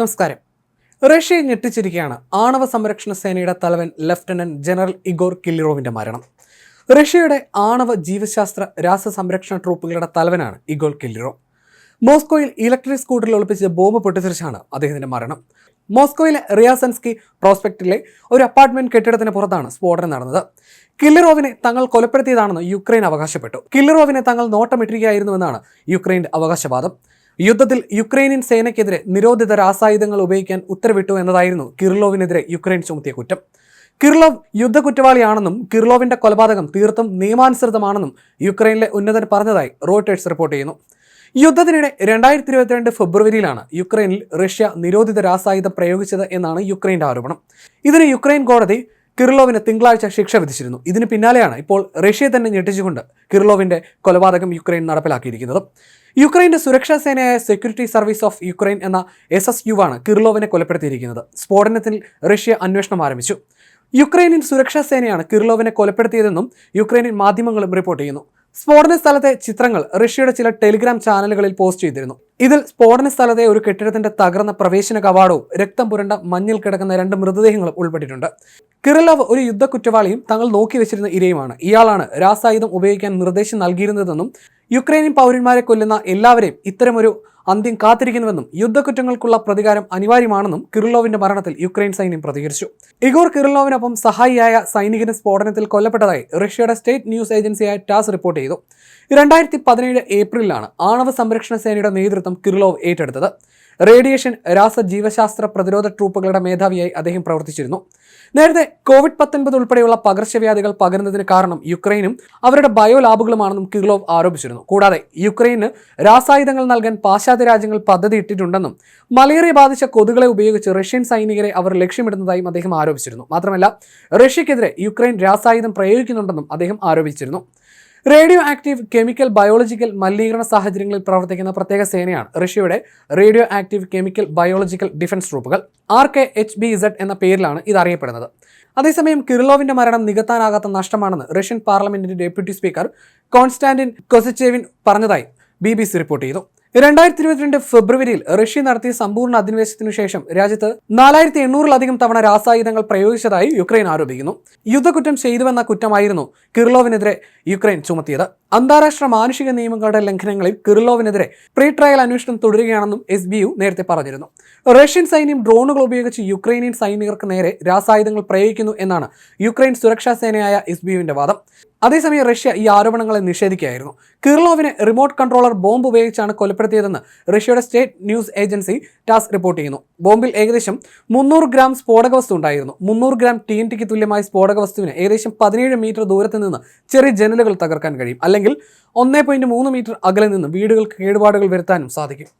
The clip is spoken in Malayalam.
നമസ്കാരം. റഷ്യയെ ഞെട്ടിച്ചിരിക്കുകയാണ് ആണവ സംരക്ഷണ സേനയുടെ തലവൻ ലഫ്റ്റനന്റ് ജനറൽ ഇഗോർ കില്ലിറോവിന്റെ മരണം. റഷ്യയുടെ ആണവ ജീവശാസ്ത്ര രാസ സംരക്ഷണ ട്രൂപ്പുകളുടെ തലവനാണ് ഇഗോർ കില്ലിറോ. മോസ്കോയിൽ ഇലക്ട്രിക് സ്കൂട്ടറിൽ ഒളിപ്പിച്ച ബോംബ് പൊട്ടിത്തെറിച്ചാണ് അദ്ദേഹത്തിന്റെ മരണം. മോസ്കോയിലെ റിയാസൻസ്കി പ്രോസ്പെക്റ്റിലെ ഒരു അപ്പാർട്ട്മെന്റ് കെട്ടിടത്തിന് പുറത്താണ് സ്ഫോടനം നടന്നത്. കില്ലറോവിനെ തങ്ങൾ കൊലപ്പെടുത്തിയതാണെന്ന് യുക്രൈൻ അവകാശപ്പെട്ടു. കില്ലറോവിനെ തങ്ങൾ നോട്ടമിട്ടിരിക്കുകയായിരുന്നുവെന്നാണ് യുക്രൈന്റെ അവകാശവാദം. യുദ്ധത്തിൽ യുക്രൈനിയൻ സേനയ്ക്കെതിരെ നിരോധിത രാസായുധങ്ങൾ ഉപയോഗിക്കാൻ ഉത്തരവിട്ടു എന്നതായിരുന്നു കിർലോവിനെതിരെ യുക്രൈൻ ചുമത്തിയ കുറ്റം. കിർലോവ് യുദ്ധ കുറ്റവാളിയാണെന്നും കിർലോവിന്റെ കൊലപാതകം തീർത്തും നിയമാനുസൃതമാണെന്നും യുക്രൈനിലെ ഉന്നതൻ പറഞ്ഞതായി റോയിട്ടേഴ്സ് റിപ്പോർട്ട് ചെയ്യുന്നു. യുദ്ധത്തിനിടെ രണ്ടായിരത്തി ഇരുപത്തിരണ്ട് ഫെബ്രുവരിയിലാണ് യുക്രൈനിൽ റഷ്യ നിരോധിത രാസായുധം പ്രയോഗിച്ചത് എന്നാണ് യുക്രൈന്റെ ആരോപണം. ഇതിന് യുക്രൈൻ കോടതി കിർലോവിന് തിങ്കളാഴ്ച ശിക്ഷ വിധിച്ചിരുന്നു. ഇതിന് പിന്നാലെയാണ് ഇപ്പോൾ റഷ്യയെ തന്നെ ഞെട്ടിച്ചുകൊണ്ട് കിർലോവിന്റെ കൊലപാതകം യുക്രൈൻ നടപ്പിലാക്കിയിരിക്കുന്നത്. യുക്രൈന്റെ സുരക്ഷാ സേനയായ സെക്യൂരിറ്റി സർവീസ് ഓഫ് യുക്രൈൻ എന്ന എസ് എസ് യു ആണ് കിർലോവിനെ കൊലപ്പെടുത്തിയിരിക്കുന്നത്. സ്ഫോടനത്തിൽ റഷ്യ അന്വേഷണം ആരംഭിച്ചു. യുക്രൈനിൻ സുരക്ഷാ സേനയാണ് കിർലോവിനെ കൊലപ്പെടുത്തിയതെന്നും യുക്രൈനിൻ മാധ്യമങ്ങളും റിപ്പോർട്ട് ചെയ്യുന്നു. സ്ഫോടന സ്ഥലത്തെ ചിത്രങ്ങൾ റഷ്യയുടെ ചില ടെലിഗ്രാം ചാനലുകളിൽ പോസ്റ്റ് ചെയ്തിരുന്നു. ഇതിൽ സ്ഫോടന സ്ഥലത്തെ ഒരു കെട്ടിടത്തിന്റെ തകർന്ന പ്രവേശന കവാടവും രക്തം പുരണ്ട മഞ്ഞിൽ കിടക്കുന്ന രണ്ട് മൃതദേഹങ്ങളും ഉൾപ്പെട്ടിട്ടുണ്ട്. കിറലവ് ഒരു യുദ്ധ കുറ്റവാളിയും തങ്ങൾ നോക്കി വെച്ചിരുന്ന ഇരയുമാണ്. ഇയാളാണ് രാസായുധം ഉപയോഗിക്കാൻ നിർദ്ദേശം നൽകിയിരുന്നതെന്നും യുക്രൈനിയൻ പൗരന്മാരെ കൊല്ലുന്ന എല്ലാവരെയും ഇത്തരമൊരു അന്ത്യം കാത്തിരിക്കുന്നുവെന്നും യുദ്ധക്കുറ്റങ്ങൾക്കുള്ള പ്രതികാരം അനിവാര്യമാണെന്നും കിറിലോവിന്റെ മരണത്തിൽ യുക്രൈൻ സൈന്യം പ്രതികരിച്ചു. ഇഗോർ കിറിലോവിനൊപ്പം സഹായിയായ സൈനികന് സ്ഫോടനത്തിൽ കൊല്ലപ്പെട്ടതായി റഷ്യയുടെ സ്റ്റേറ്റ് ന്യൂസ് ഏജൻസിയായ ടാസ് റിപ്പോർട്ട് ചെയ്തു. രണ്ടായിരത്തി പതിനേഴ് ഏപ്രിലാണ് ആണവ സംരക്ഷണ സേനയുടെ നേതൃത്വം കിറിലോവ് ഏറ്റെടുത്തത്. റേഡിയേഷൻ രാസ ജീവശാസ്ത്ര പ്രതിരോധ ട്രൂപ്പുകളുടെ മേധാവിയായി അദ്ദേഹം പ്രവർത്തിച്ചിരുന്നു. നേരത്തെ കോവിഡ് പത്തൊൻപത് ഉൾപ്പെടെയുള്ള പകർച്ചവ്യാധികൾ പകരുന്നതിന് കാരണം യുക്രൈനും അവരുടെ ബയോ ലാബുകളുമാണെന്നും കിർലോവ് ആരോപിച്ചിരുന്നു. കൂടാതെ യുക്രൈന് രാസായുധങ്ങൾ നൽകാൻ പാശ്ചാത്യ രാജ്യങ്ങൾ പദ്ധതി ഇട്ടിട്ടുണ്ടെന്നും മലേറിയ ബാധിച്ച കൊതുകളെ ഉപയോഗിച്ച് റഷ്യൻ സൈനികരെ അവർ ലക്ഷ്യമിടുന്നതായും അദ്ദേഹം ആരോപിച്ചിരുന്നു. മാത്രമല്ല റഷ്യക്കെതിരെ യുക്രൈൻ രാസായുധം പ്രയോഗിക്കുന്നുണ്ടെന്നും അദ്ദേഹം ആരോപിച്ചിരുന്നു. റേഡിയോ ആക്റ്റീവ് കെമിക്കൽ ബയോളജിക്കൽ മലിനീകരണ സാഹചര്യങ്ങളിൽ പ്രവർത്തിക്കുന്ന പ്രത്യേക സേനയാണ്. റഷ്യയുടെ radio active chemical biological defence ട്രൂപ്പുകൾ R K H B Z എന്ന പേരിലാണ് ഇത് അറിയപ്പെടുന്നത്. അതേസമയം കിറിലോവിന്റെ മരണം നികത്താനാകാത്ത നഷ്ടമാണെന്ന് റഷ്യൻ പാർലമെന്റിന്റെ ഡെപ്യൂട്ടി സ്പീക്കർ കോൺസ്റ്റാന്റിൻ കൊസച്ചേവിൻ പറഞ്ഞതായി ബി ബി സി റിപ്പോർട്ട് ചെയ്തു. രണ്ടായിരത്തി ഇരുപത്തിരണ്ട് ഫെബ്രുവരിയിൽ റഷ്യ നടത്തിയ സമ്പൂർണ അധിനിവേശത്തിനു ശേഷം രാജ്യത്ത് നാലായിരത്തി എണ്ണൂറിലധികം തവണ രാസായുധങ്ങൾ പ്രയോഗിച്ചതായി യുക്രൈൻ ആരോപിക്കുന്നു. യുദ്ധക്കുറ്റം ചെയ്തുവെന്ന കുറ്റമായിരുന്നു കിർലോവിനെതിരെ യുക്രൈൻ ചുമത്തിയത്. അന്താരാഷ്ട്ര മാനുഷിക നിയമങ്ങളുടെ ലംഘനങ്ങളിൽ കിർലോവിനെതിരെ പ്രീ ട്രയൽ അന്വേഷണം തുടരുകയാണെന്നും എസ് ബി യു നേരത്തെ പറഞ്ഞിരുന്നു. റഷ്യൻ സൈന്യം ഡ്രോണുകൾ ഉപയോഗിച്ച് യുക്രൈനിയൻ സൈനികർക്ക് നേരെ രാസായുധങ്ങൾ പ്രയോഗിക്കുന്നു എന്നാണ് യുക്രൈൻ സുരക്ഷാ സേനയായ എസ് ബി യുവിന്റെ വാദം. അതേസമയം റഷ്യ ഈ ആരോപണങ്ങളെ നിഷേധിക്കുകയായിരുന്നു. കിർലോവിനെ റിമോട്ട് കൺട്രോളർ ബോംബ് ഉപയോഗിച്ചാണ് കൊലപ്പെടുത്തിയതെന്ന് റഷ്യയുടെ state news agency TASS report ചെയ്യുന്നു. ബോംബിൽ ഏകദേശം മുന്നൂറ് ഗ്രാം സ്ഫോടക വസ്തു ഉണ്ടായിരുന്നു. മുന്നൂറ് ഗ്രാം ടി എൻ ടിക്ക് തുല്യമായ സ്ഫോടക വസ്തുവിന് ഏകദേശം പതിനേഴ് മീറ്റർ ദൂരത്ത് നിന്ന് ചെറിയ ജനലുകൾ തകർക്കാൻ കഴിയും. അല്ലെങ്കിൽ ഒന്നേ മീറ്റർ അകലെ നിന്ന് വീടുകൾക്ക് കേടുപാടുകൾ വരുത്താനും സാധിക്കും.